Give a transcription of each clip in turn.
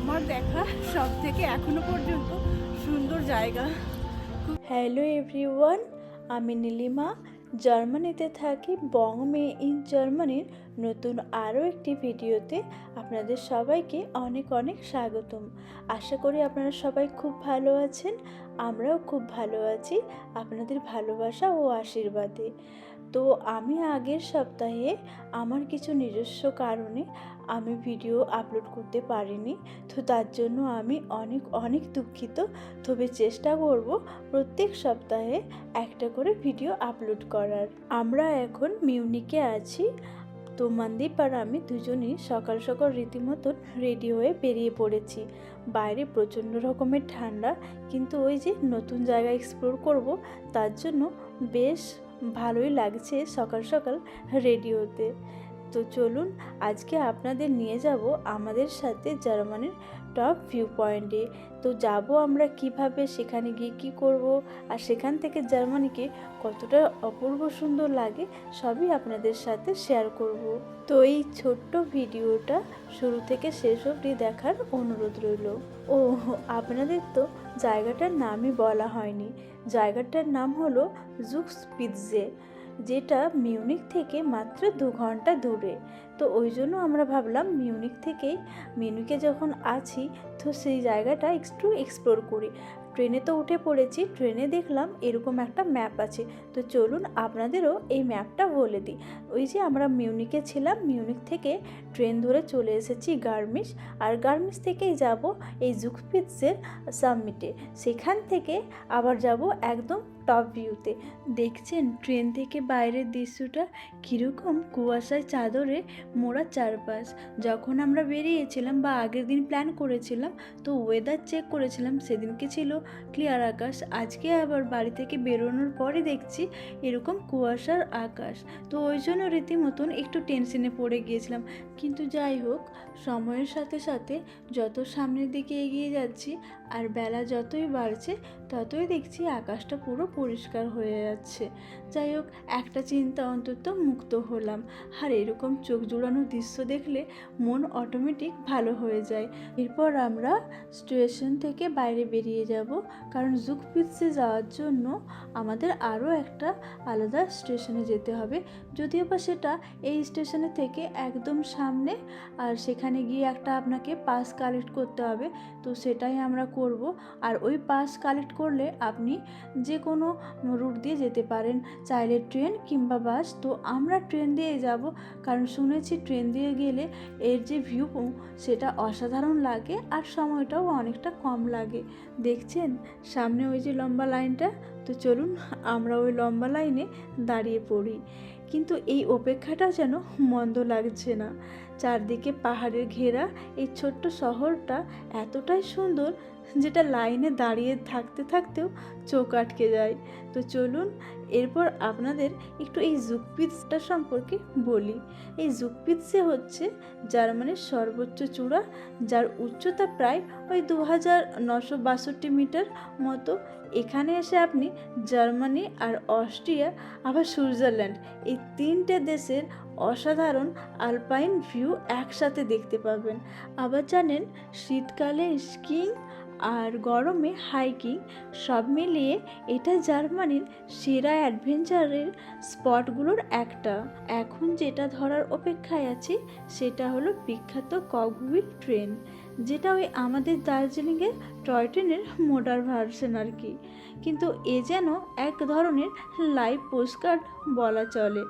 আমার দেখা সব থেকে এখনও পর্যন্ত সুন্দর জায়গা। হ্যালো এভরিওয়ান আমি নীলিমা। জার্মানিতে থাকি বং মে ইন জার্মানির নতুন আরও একটি ভিডিওতে আপনাদের সবাইকে অনেক অনেক স্বাগতম। আশা করি আপনারা সবাই খুব ভালো আছেন, আমরাও খুব ভালো আছি আপনাদের ভালোবাসা ও আশীর্বাদে। তো আমি আগের সপ্তাহে আমার কিছু নিজস্ব কারণে আমি ভিডিও আপলোড করতে পারিনি। তো তার জন্য আমি অনেক অনেক দুঃখিত। তবে চেষ্টা করব প্রত্যেক সপ্তাহে একটা করে ভিডিও আপলোড করার। আমরা এখন মিউনিকে আছি। তো মন্দীপ আর আমি দুজনেই সকাল সকাল রীতিমতন রেডি হয়ে বেরিয়ে পড়েছি। বাইরে প্রচণ্ড রকমের ঠান্ডা, কিন্তু ওই যে নতুন জায়গা এক্সপ্লোর করব, তার জন্য বেশ ভালোই লাগছে সকাল সকাল রেডি হতে। তো চলুন আজকে আপনাদের নিয়ে যাব আমাদের সাথে জার্মানির টপ ভিউ পয়েন্টে তো যাব আমরা কীভাবে, সেখানে গিয়ে কি করব আর সেখান থেকে জার্মানিকে কতটা অপূর্ব সুন্দর লাগে সবই আপনাদের সাথে শেয়ার করব। তো এই ছোট্ট ভিডিওটা শুরু থেকে শেষ অবধি দেখার অনুরোধ রইল। ও, আপনাদের তো জায়গাটার নামই বলা হয়নি। জায়গাটার নাম হলো জুক্স পিৎজে যেটা মিউনিক থেকে মাত্র দু ঘণ্টা দূরে। তো ওই জন্য আমরা ভাবলাম মিউনিক থেকেই মিউনিকে যখন আছি, তো সেই জায়গাটা একটু এক্সপ্লোর করি। ট্রেনে তো উঠে পড়েছি, ট্রেনে দেখলাম এরকম একটা ম্যাপ আছে। তো চলুন আপনাদেরও এই ম্যাপটা বলে দিই। ওই যে আমরা মিউনিকে ছিলাম, মিউনিক থেকে ট্রেন ধরে চলে এসেছি গার্মিস আর গার্মিস থেকেই যাব এই জুকপিৎসের সাবমিটে সেখান থেকে আবার যাব একদম টপ ভিউতে। দেখছেন, ট্রেন থেকে বাইরের দৃশ্যটা কীরকম কুয়াশায় চাদরে মোড়া চারপাশ। যখন আমরা বেরিয়েছিলাম বা আগের দিন প্ল্যান করেছিলাম, তো ওয়েদার চেক করেছিলাম, সেদিনকে ছিল ক্লিয়ার আকাশ। আজকে আবার বাড়ি থেকে বেরোনোর পরে দেখছি এরকম কুয়াশার আকাশ। তো ওই জন্য রীতিমতন একটু টেনশনে পড়ে গিয়েছিলাম। কিন্তু যাই হোক, সময়ের সাথে সাথে যত সামনের দিকে এগিয়ে যাচ্ছি আর বেলা যতই বাড়ছে, ততই দেখছি আকাশটা পুরো পরিষ্কার হয়ে যাচ্ছে। যাই হোক, একটা চিন্তা অন্তত মুক্ত হলাম। আর এরকম চোখ জুড়ানো দৃশ্য দেখলে মন অটোমেটিক ভালো হয়ে যায়। এরপর আমরা স্টেশন থেকে বাইরে বেরিয়ে যাব, কারণ জুকপিৎসে যাওয়ার জন্য আমাদের আরও একটা আলাদা স্টেশনে যেতে হবে। যদিও বা সেটা এই স্টেশনে থেকে একদম সামনে, আর সেখানে গিয়ে একটা আপনাকে পাস কালেক্ট করতে হবে। তো সেটাই আমরা করব আর ওই পাস কালেক্ট করলে আপনি যে কোনো রুট দিয়ে যেতে পারেন, চাইলে ট্রেন কিংবা বাস। তো আমরা ট্রেন দিয়ে যাব, কারণ শুনেছি ট্রেন দিয়ে গেলে এর যে ভিউ সেটা অসাধারণ লাগে আর সময়টাও অনেকটা কম লাগে। দেখছেন? সামনে ওই যে লম্বা লাইনটা? তো চলুন, আমরা ওই লম্বা লাইনে দাঁড়িয়ে পড়ি। কিন্তু এই অপেক্ষাটা যেন মন্দ লাগছে না। চারদিকে পাহাড়ের ঘেরা, এই ছোট্ট শহরটা এতটাই সুন্দর যেটা লাইনে দাঁড়িয়ে থাকতে থাকতেও চোখ আটকে যায়। তো চলুন এরপর আপনাদের একটু এই জুকপিৎসটা সম্পর্কে বলি। এই জুকপিৎসে হচ্ছে জার্মানির সর্বোচ্চ চূড়া, যার উচ্চতা প্রায় ওই দু হাজার নশো বাষট্টি মিটার মতো। এখানে এসে আপনি জার্মানি আর অস্ট্রিয়া, আবার সুইজারল্যান্ড এই তিনটে দেশের অসাধারণ আলপাইন ভিউ একসাথে দেখতে পাবেন। আবার জানেন, শীতকালে স্কিং আর গরমে হাইকিং সব মিলিয়ে এটা জার্মানির সেরা অ্যাডভেঞ্চারের স্পটগুলোর একটা। এখন যেটা ধরার অপেক্ষায় আছি, সেটা হলো বিখ্যাত কগহুইল ট্রেন, যেটা ওই আমাদের দার্জিলিংয়ের টয় ট্রেনের মোডার ভার্সন আর কি। কিন্তু এ যেন এক ধরনের লাইভ পোস্টকার্ড বলা চলে।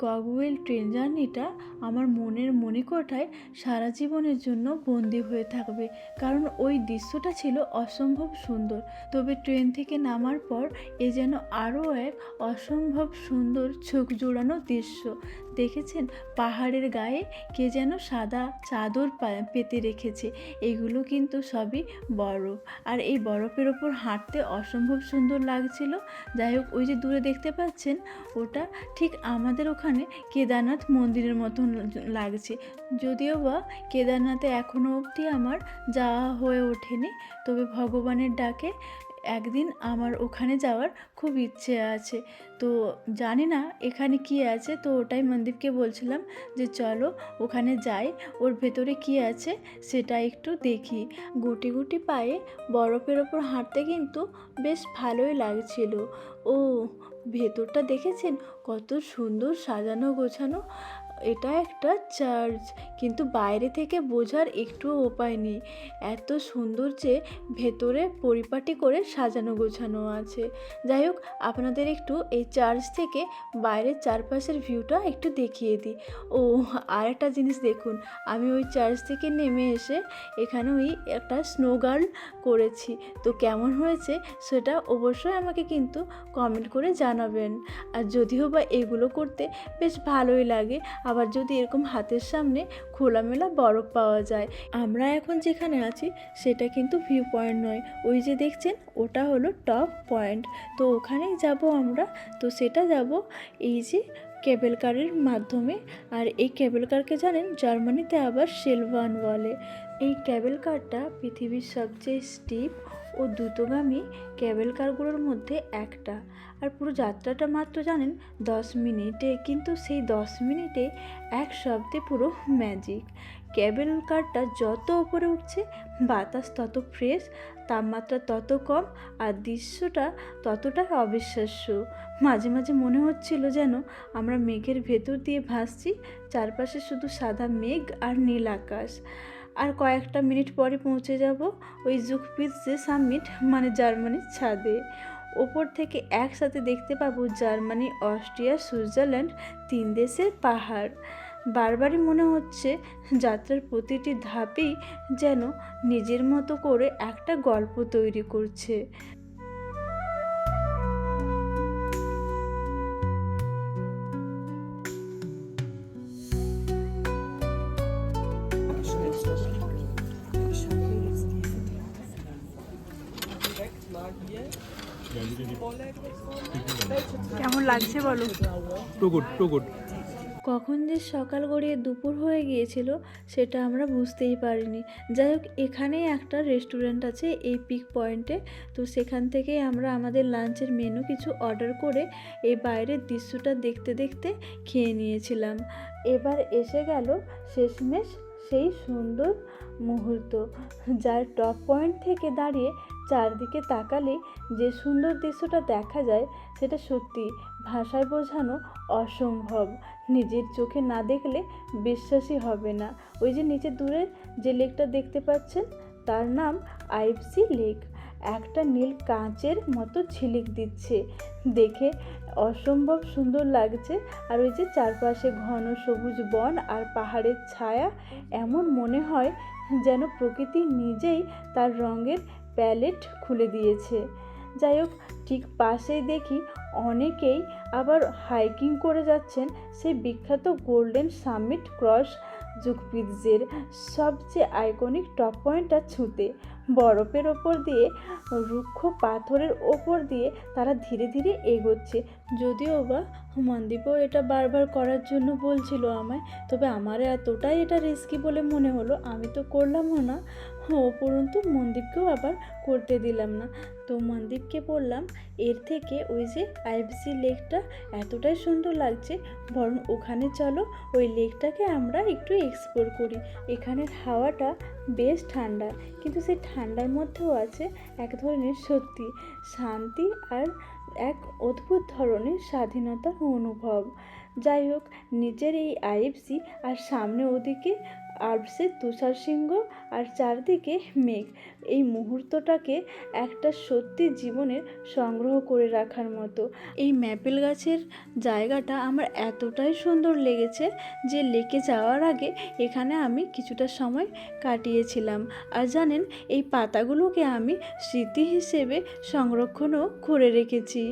এই কগওয়েল ট্রেন জার্নিটা আমার মনের মনে কোঠায় সারা জীবনের জন্য বন্দি হয়ে থাকবে। কারণ ওই দৃশ্যটা ছিল অসম্ভব সুন্দর। তবে ট্রেন থেকে নামার পর এ যেন আরও এক অসম্ভব সুন্দর চোখ জোড়ানো দৃশ্য। দেখেছেন? পাহাড়ের গায়ে কে যেন সাদা চাদর পেতে রেখেছে। এগুলো কিন্তু সবই বরফ। আর এই বরফের ওপর হাঁটতে অসম্ভব সুন্দর লাগছিল। যাই হোক, ওই যে দূরে দেখতে পাচ্ছেন, ওটা ঠিক আমাদের ওখানে কেদারনাথ মন্দিরের মতন লাগছে। যদিও বা কেদারনাথে এখনও অবধি আমার যাওয়া হয়ে ওঠেনি, তবে ভগবানের ডাকে একদিন আমার ওখানে যাওয়ার খুব ইচ্ছে আছে। তো জানি না এখানে কি আছে। তো ওটাই মনদীপকে বলছিলাম যে চলো ওখানে যাই, ওর ভেতরে কি আছে সেটা একটু দেখি। গুটি গুটি পায়ে বরফের ওপর হাঁটতে কিন্তু বেশ ভালোই লাগছিল। ও, ভেতরটা দেখেছেন? কত সুন্দর সাজানো গোছানো এটা একটা চার্চ। কিন্তু বাইরে থেকে বোঝার একটুও উপায় নেই। এত সুন্দর যে ভেতরে পরিপাটি করে সাজানো গোছানো আছে। যাই হোক, আপনাদের একটু এই চার্চ থেকে বাইরের চারপাশের ভিউটা একটু দেখিয়ে দিই। ও আর একটা জিনিস দেখুন। আমি ওই চার্চ থেকে নেমে এসে এখানে ওই একটা স্নো গার্ল করেছি। তো কেমন হয়েছে সেটা অবশ্যই আমাকে কিন্তু কমেন্ট করে জানাবেন। আর যদিও বা এগুলো করতে বেশ ভালোই লাগে আবার যদি এরকম হাতের সামনে খোলামেলা বরফ পাওয়া যায়। আমরা এখন যেখানে আছি, সেটা কিন্তু ভিউ পয়েন্ট নয়। ওই যে দেখছেন, ওটা হলো টপ পয়েন্ট তো ওখানেই যাব আমরা। তো সেটা যাব এই যে কেবল কারের মাধ্যমে। আর এই কেবল কারকে জানেন, জার্মানিতে আবার সেলভান বলে। এই কেবল কারটা পৃথিবীর সবচেয়ে স্টিপ ও দ্রুতগামী কেবল কারগুলোর মধ্যে একটা। আর পুরো যাত্রাটা মাত্র জানেন দশ মিনিটে, কিন্তু সেই দশ মিনিটে এক শব্দে পুরো ম্যাজিক। কেবল কারটা যত ওপরে উঠছে, বাতাস তত ফ্রেশ, তাপমাত্রা তত কম, আর দৃশ্যটা ততটা অবিশ্বাস্য। মাঝে মাঝে মনে হচ্ছিল যেন আমরা মেঘের ভেতর দিয়ে ভাসছি, চারপাশে শুধু সাদা মেঘ আর নীল আকাশ। আর কয়েকটা মিনিট পরে পৌঁছে যাব ওই জুকপিৎজে সামিট মানে জার্মানির ছাদে। ওপর থেকে একসাথে দেখতে পাবো জার্মানি, অস্ট্রিয়া, সুইজারল্যান্ড, তিন দেশের পাহাড়। বারবারই মনে হচ্ছে যাত্রার প্রতিটি ধাপেই যেন নিজের মতো করে একটা গল্প তৈরি করছে। কেমন লাগছে বলো? টু গুড টু গুড কখন যে সকাল গড়িয়ে দুপুর হয়ে গিয়েছিল সেটা আমরা বুঝতেই পারিনি। যাই হোক এখানেই একটা রেস্টুরেন্ট আছে এই পিক পয়েন্টে তো সেখান থেকেই আমরা আমাদের লাঞ্চের মেনু কিছু অর্ডার করে এই বাইরের দৃশ্যটা দেখতে দেখতে খেয়ে নিয়েছিলাম। এবার এসে গেল শেষমেশ সেই সুন্দর মুহূর্ত যার টপ পয়েন্ট থেকে দাঁড়িয়ে চারদিকে তাকালে যে সুন্দর দৃশ্যটা দেখা যায়, সেটা সত্যি। ভাষায় বোঝানো অসম্ভব। নিজের চোখে না দেখলে বিশ্বাসই হবে না। ওই যে নিচে দূরে যে লেকটা দেখতে পাচ্ছেন, তার নাম আইফসি লেক। একটা নীল কাঁচের মতো ছিলিক দিচ্ছে। দেখে অসম্ভব সুন্দর লাগছে। আর ওই যে চারপাশে ঘন সবুজ বন আর পাহাড়ের ছায়া, এমন মনে হয় যেন প্রকৃতি নিজেই তার রঙের প্যালেট খুলে দিয়েছে। যাই হোক, ঠিক পাশেই দেখি অনেকেই আবার হাইকিং করে যাচ্ছেন সেই বিখ্যাত গোল্ডেন সামিট ক্রস জুকপিৎজের সবচেয়ে আইকনিক টপ পয়েন্টটা ছুঁতে। বরফের ওপর দিয়ে, রুক্ষ পাথরের ওপর দিয়ে তারা ধীরে ধীরে এগোচ্ছে। যদিও বা মনদীপও এটা বারবার করার জন্য বলছিল আমায়, তবে আমার এতটাই এটা রিস্কি বলে মনে হলো, আমি তো করলামও না। উপরন্তু মনদীপকেও আবার করতে দিলাম না। তো মনদীপকে বললাম, এর থেকে ওই যে আইবিসি লেকটা এতটাই সুন্দর লাগছে, বরং ওখানে চলো, ওই লেকটাকে আমরা একটু এক্সপ্লোর করি। এখানের হাওয়াটা বেশ ঠান্ডা, কিন্তু সেই ঠান্ডার মধ্যেও আছে এক ধরনের সত্যি শান্তি আর এক অদ্ভুত ধরনের স্বাধীনতার অনুভব। যাই হোক, নিজের এই আইএফসি আর সামনে ওদিকে আলপসের তুষার সিংহ আর চারদিকে মেঘ। এই মুহূর্তটাকে একটা সত্যি জীবনের সংগ্রহ করে রাখার মতো। এই ম্যাপেল গাছের জায়গাটা আমার এতটাই সুন্দর লেগেছে যে লেকে যাওয়ার আগে এখানে আমি কিছুটা সময় কাটিয়েছিলাম। আর জানেন, এই পাতাগুলোকে আমি স্মৃতি হিসেবে সংরক্ষণও করে রেখেছি।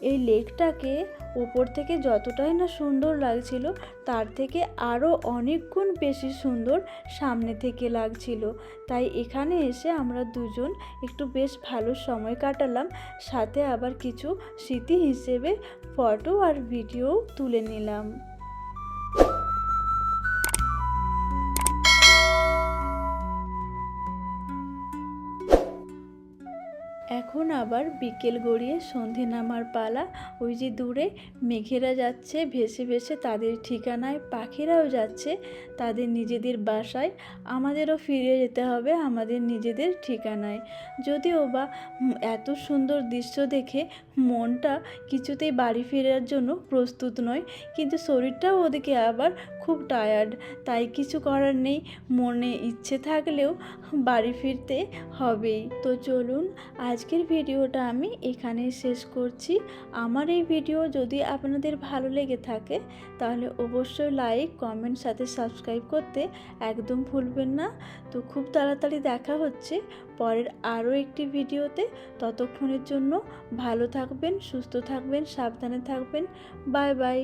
এই লেকটাকে উপর থেকে যতটাই না সুন্দর লাগছিল তার থেকে আরও অনেক গুণ বেশি সুন্দর সামনে থেকে লাগছিল। তাই এখানে এসে আমরা দুজন একটু বেশ ভালো সময় কাটালাম, সাথে আবার কিছু স্মৃতি হিসেবে ফটো আর ভিডিও তুলে নিলাম। এখন আবার বিকেল গড়িয়ে সন্ধে নামার পালা। ওই যে দূরে মেঘেরা যাচ্ছে, ভেসে ভেসে তাদের ঠিকানায় পাখিরাও যাচ্ছে তাদের নিজেদের বাসায়। আমাদেরও ফিরে যেতে হবে আমাদের নিজেদের ঠিকানায়। যদিও বা এত সুন্দর দৃশ্য দেখে মনটা কিছুতেই বাড়ি ফেরার জন্য প্রস্তুত নয়, কিন্তু শরীরটাও ওদিকে আবার খুব টায়ার্ড তাই কিছু করার নেই। মনে ইচ্ছে থাকলেও বাড়ি ফিরতে হবেই। তো চলুন, আজকের ভিডিওটা আমি এখানেই শেষ করছি। আমার এই ভিডিও যদি আপনাদের ভালো লেগে থাকে, তাহলে অবশ্যই লাইক কমেন্ট সাথে সাবস্ক্রাইব করতে একদম ভুলবেন না। তো খুব তাড়াতাড়ি দেখা হচ্ছে পরের আরও একটি ভিডিওতে। ততক্ষণের জন্য ভালো থাকবেন, সুস্থ থাকবেন, সাবধানে থাকবেন। Bye bye.